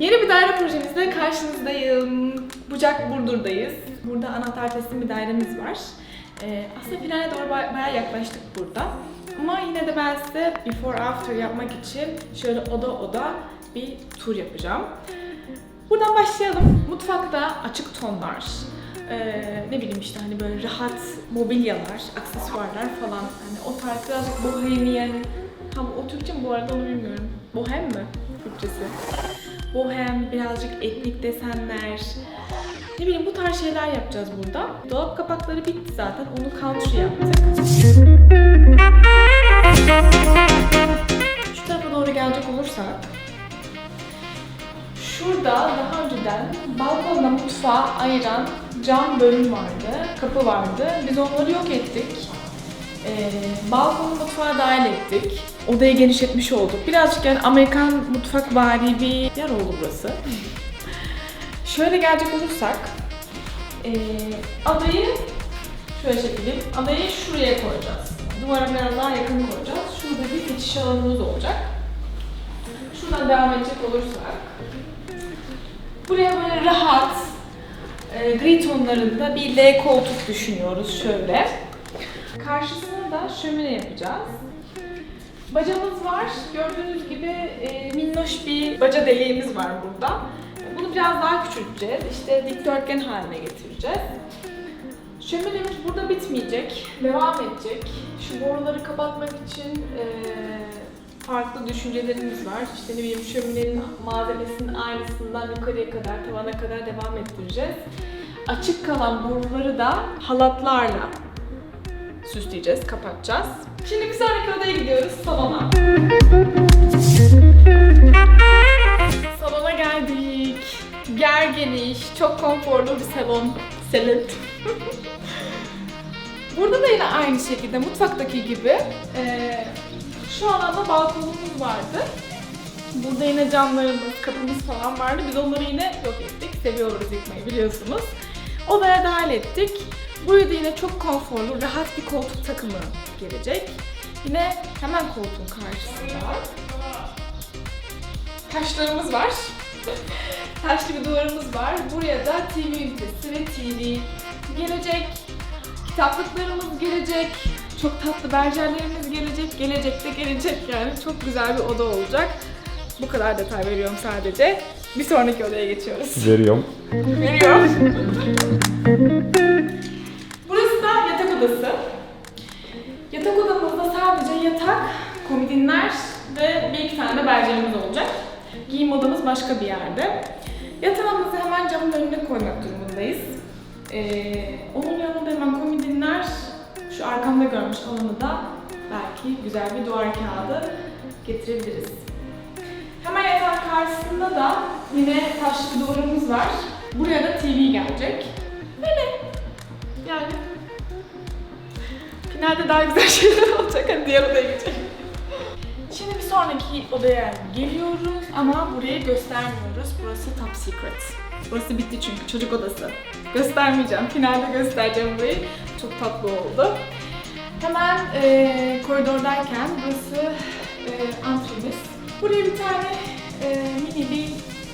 Yeni bir daire projemizde karşınızdayım. Bucak Burdur'dayız. Burada anahtar teslim bir dairemiz var. Ee, aslında finale doğru ba- bayağı yaklaştık burada. Ama yine de ben size before after yapmak için şöyle oda oda bir tur yapacağım. Buradan başlayalım. Mutfakta açık tonlar, ee, ne bileyim işte hani böyle rahat mobilyalar, aksesuarlar falan. Hani o tarz birazcık bohemian. Tam o Türkçe mi bu arada onu bilmiyorum. Bohem mi Türkçesi? Bohem, birazcık etnik desenler. Ne bileyim bu tarz şeyler yapacağız burada. Dolap kapakları bitti zaten. Onu country yaptık. Şu tarafa doğru gelecek olursak Şurada daha önceden balkonla mutfağı ayıran cam bölüm vardı, kapı vardı. Biz onları yok ettik. Ee, balkonu mutfağa dahil ettik. Odayı genişletmiş olduk. Birazcık yani Amerikan mutfak vari bir yer oldu burası. Şöyle gelecek olursak, ee, adayı şöyle çekelim. Adayı şuraya koyacağız. Duvara biraz daha yakın koyacağız. Şurada bir geçiş alanımız olacak. Şuradan devam edecek olursak, Buraya böyle rahat, e, gri tonlarında bir L koltuk düşünüyoruz şöyle. Karşısına da şömine yapacağız. Bacamız var. Gördüğünüz gibi e, minnoş bir baca deliğimiz var burada. Bunu biraz daha küçülteceğiz. İşte dikdörtgen haline getireceğiz. Şöminemiz burada bitmeyecek. Devam edecek. Şu boruları kapatmak için e, farklı düşüncelerimiz var. İşte ne bileyim şöminenin malzemesinin aynısından yukarıya kadar, tavana kadar devam ettireceğiz. Açık kalan boruları da halatlarla süsleyeceğiz, kapatacağız. Şimdi bir sonraki odaya gidiyoruz, salona. Salona geldik. Ger geniş, çok konforlu bir salon. Selet. Burada da yine aynı şekilde mutfaktaki gibi eee, şu alanda balkonumuz vardı. Burada yine camlarımız, kapımız falan vardı. Biz onları yine yok ettik. Seviyoruz yıkmayı biliyorsunuz. Odaya dahil ettik. Buraya da yine çok konforlu, rahat bir koltuk takımı gelecek. Yine hemen koltuğun karşısında taşlarımız var. Taşlı bir duvarımız var. Buraya da TV ünitesi ve TV gelecek. Kitaplıklarımız gelecek. Çok tatlı berjerlerimiz gelecek. Gelecek de gelecek yani. Çok güzel bir oda olacak. Bu kadar detay veriyorum sadece. Bir sonraki odaya geçiyoruz. Veriyorum. Veriyorum. Burası da yatak odası. Yatak odamızda sadece yatak, komodinler ve bir iki tane de bercerimiz olacak. Giyim odamız başka bir yerde. Yatağımızı hemen camın önüne koymak durumundayız. Ee, onun yanında hemen komodinler, şu arkamda görmüş alanı da belki güzel bir duvar kağıdı getirebiliriz. Hemen yatağın karşısında da yine taşlı duvarımız var. Buraya da TV gelecek. Böyle yani finalde daha güzel şeyler olacak. Hadi diğer odaya geçelim. Şimdi bir sonraki odaya geliyoruz ama burayı göstermiyoruz. Burası top secret. Burası bitti çünkü çocuk odası. Göstermeyeceğim. Finalde göstereceğim burayı. Çok tatlı oldu. Hemen e, koridordayken burası e, antremiz. Buraya bir tane e, mini bir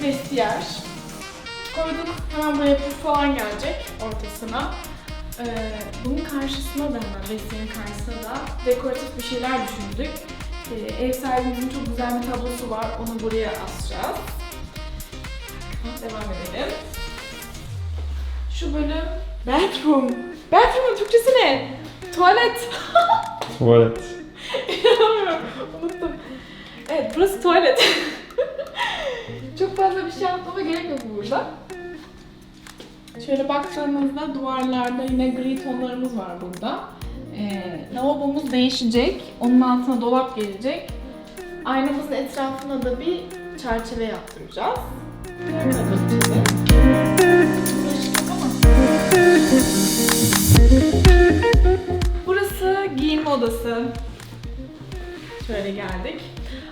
vestiyer koyduk. Hemen buraya puf falan gelecek ortasına. E, bunun karşısına da hemen vestiyerin karşısına da dekoratif bir şeyler düşündük. E, ev sahibimizin çok güzel bir tablosu var. Onu buraya asacağız. Devam edelim. Şu bölüm bathroom. Bathroom'un Türkçesi ne? Tuvalet. Tuvalet. İnanamıyorum. Unuttum. Evet burası tuvalet. Çok fazla bir şey anlatmama gerek yok burada. Şöyle baktığınızda duvarlarda yine gri tonlarımız var burada. Ee, lavabomuz değişecek. Onun altına dolap gelecek. Aynamızın etrafına da bir çerçeve yaptıracağız. Burası giyinme odası. Şöyle geldik.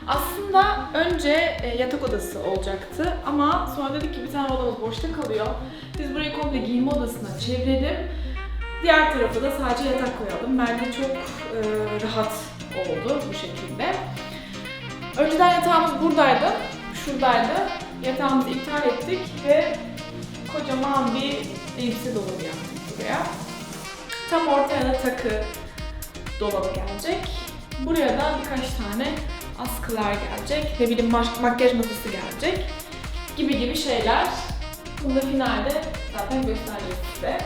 Aslında önce e, yatak odası olacaktı ama sonra dedik ki bir tane odamız boşta kalıyor. Biz burayı komple giyinme odasına çevirelim. Diğer tarafa da sadece yatak koyalım. Bence çok e, rahat oldu bu şekilde. Önceden yatağımız buradaydı, şuradaydı. Yatağımızı iptal ettik ve kocaman bir elbise dolabı yaptık buraya. Tam ortaya da takı dolabı gelecek. Buraya da birkaç tane askılar gelecek. Ne bileyim mak- makyaj masası gelecek. Gibi gibi şeyler. Bunu da finalde zaten göstereceğiz size.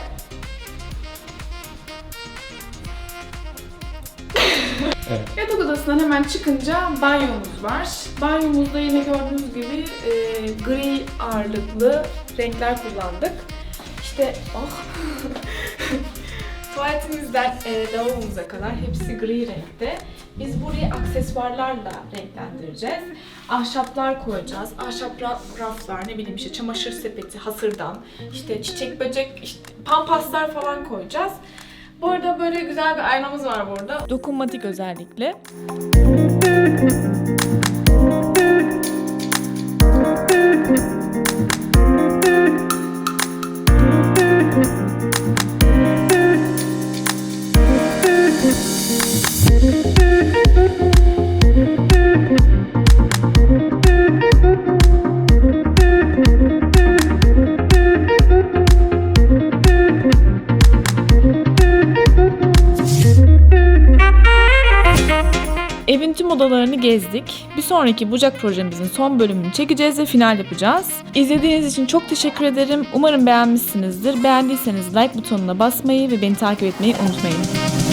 Evet. Yatak odasından hemen çıkınca banyomuz var. Banyomuzda yine gördüğünüz gibi e, gri ağırlıklı renkler kullandık. İşte oh. Tuvaletimizden e, lavabomuza kadar hepsi gri renkte. Biz burayı aksesuarlarla renklendireceğiz. Ahşaplar koyacağız. Ahşap ra- raflar, ne bileyim işte çamaşır sepeti hasırdan, işte çiçek böcek, işte pampaslar falan koyacağız. Bu arada böyle güzel bir aynamız var burada. Dokunmatik özellikle. Odalarını gezdik. Bir sonraki Bucak projemizin son bölümünü çekeceğiz ve final yapacağız. İzlediğiniz için çok teşekkür ederim. Umarım beğenmişsinizdir. Beğendiyseniz like butonuna basmayı ve beni takip etmeyi unutmayın.